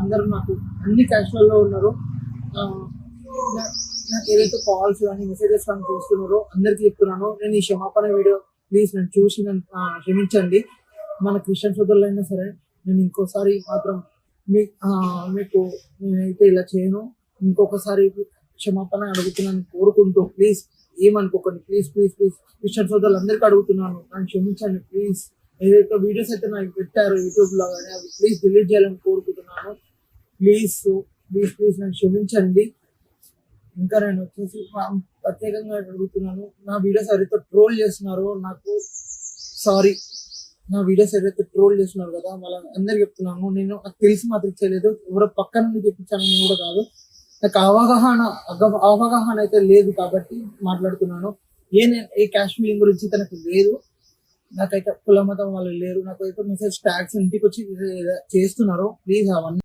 అందరూ నాకు అన్ని క్యాషువల్లో ఉన్నారు. నాకు ఏదైతే కాల్స్ కానీ మెసేజెస్ కానీ చేస్తున్నారో అందరికీ చెప్తున్నాను. నేను ఈ క్షమాపణ వీడియో ప్లీజ్ నన్ను చూసి నన్ను క్షమించండి. మన క్రిస్టియన్ సోదరులైనా సరే నేను ఇంకోసారి మాత్రం మీ మీకు నేనైతే ఇలా చేయను. ఇంకొకసారి క్షమాపణ అడుగుతున్నాను కోరుకుంటూ ప్లీజ్ ఏమనుకోకండి. ప్లీజ్ ప్లీజ్ ప్లీజ్ క్రిస్టియన్ సోదరులు అందరికీ అడుగుతున్నాను. నన్ను క్షమించండి ప్లీజ్ ఏదైతే వీడియోస్ అయితే నాకు పెట్టారు యూట్యూబ్లో కానీ అవి ప్లీజ్ డిలీట్ చేయాలని కోరుకుంటున్నాను. ప్లీజ్ ప్లీజ్ ప్లీజ్ నన్ను క్షమించండి. ఇంకా నేను వచ్చేసి ప్రత్యేకంగా అడుగుతున్నాను. నా వీడియోస్ ఎవరైతే ట్రోల్ చేస్తున్నారో నాకు సారీ నా వీడియోస్ ఎవరైతే ట్రోల్ చేస్తున్నారు కదా వాళ్ళ అందరికి చెప్తున్నాను. నేను నాకు తెలిసి మాత్రం చేయలేదు. ఎవరో పక్క నుండి నేను కూడా కాదు. నాకు అవగాహన అవగాహన అయితే లేదు కాబట్టి మాట్లాడుతున్నాను. ఏ నేను ఏ కాశ్మీర్ గురించి తనకు లేదు. నాకైతే కుల మతం వాళ్ళు లేరు. నాకైతే మెసేజ్ ట్యాక్స్ ఇంటికి వచ్చి చేస్తున్నారు. ప్లీజ్ అవన్నీ